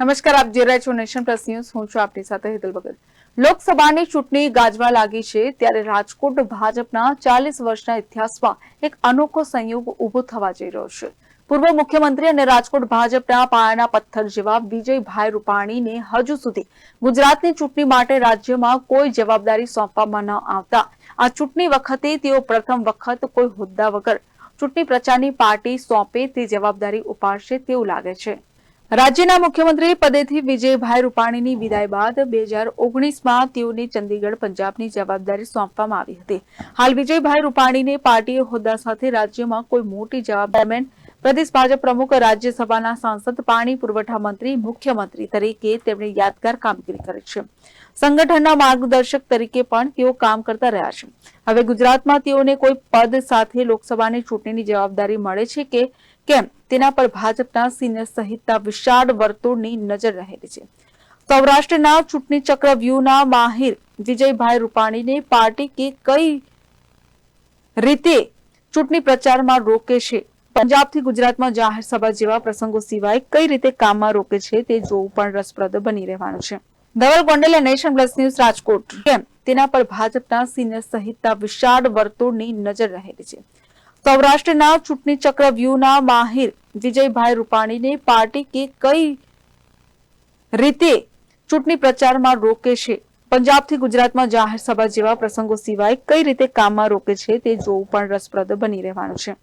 નમસ્કાર, આપ જોઈ રહ્યા છો નેશન પ્લસ ન્યૂઝ. હું છું આપની સાથે હેતલ ભગત. લોકસભાની ચૂંટણી ગાજવા લાગી છે ત્યારે રાજકોટ ભાજપના ચાલીસ વર્ષના ઇતિહાસમાં એક અનોખો સંયોગ ઊભો થવા જઈ રહ્યો છે. પૂર્વ મુખ્યમંત્રી અને રાજકોટ ભાજપના પાયાના પથ્થર જેવા વિજયભાઈ રૂપાણીને હજુ સુધી ગુજરાતની ચૂંટણી માટે રાજ્યમાં કોઈ જવાબદારી સોંપવામાં ન આવતા. આ ચૂંટણી વખતે તેઓ પ્રથમ વખત કોઈ હોદ્દા વગર ચૂંટણી પ્રચારની પાર્ટી સોંપે તે જવાબદારી ઉપાડશે તેવું લાગે છે. રાજ્યના મુખ્યમંત્રી પદેથી વિજયભાઈ રૂપાણીની વિદાય બાદ બે હજાર ઓગણીસમાં તેઓને ચંદીગઢ પંજાબની જવાબદારી સોંપવામાં આવી હતી. હાલ વિજયભાઈ રૂપાણીને પાર્ટીએ હોદ્દા સાથે રાજ્યમાં કોઈ મોટી જવાબદારી પ્રદેશ ભાજપ પ્રમુખ રાજ્યસભાના સાંસદ, પાણી પુરવઠા મંત્રી, મુખ્યમંત્રી તરીકે તેમણે યાદગાર કામગીરી કરી છે. સંગઠનના માર્ગદર્શક તરીકે પણ તેઓ કામ કરતા રહ્યા છે. હવે ગુજરાતમાં તેઓને કોઈ પદ સાથે લોકસભાની ચૂંટણીની જવાબદારી મળે છે કે કેમ? તેના પર ભાજપના સિનિયર સહિતના વિશાળ વર્તુળની નજર રહેલી છે. સૌરાષ્ટ્રના ચૂંટણી ચક્ર વ્યૂહના માહિર વિજયભાઈ રૂપાણીને પાર્ટી કે કઈ રીતે ચૂંટણી પ્રચારમાં રોકે છે? પંજાબથી ગુજરાતમાં જાહેર સભા જેવા પ્રસંગો સિવાય કઈ રીતે કામમાં રોકે છે તે જોવું પણ રસપ્રદ બની રહેવાનું છે. ધવલ ગોંડલે નેશન પ્લસ ન્યૂઝ રાજકોટ તેના પર ભાજપના સિનિયર સહિતના વિશાળ વર્તુળની નજર રહેલી છે. સૌરાષ્ટ્રના ચૂંટણી ચક્ર વ્યૂહના માહિર વિજયભાઈ રૂપાણીને પાર્ટી કે કઈ રીતે ચૂંટણી પ્રચારમાં રોકે છે? પંજાબથી ગુજરાતમાં જાહેર સભા જેવા પ્રસંગો સિવાય કઈ રીતે કામમાં રોકે છે તે જોવું પણ રસપ્રદ બની રહેવાનું છે.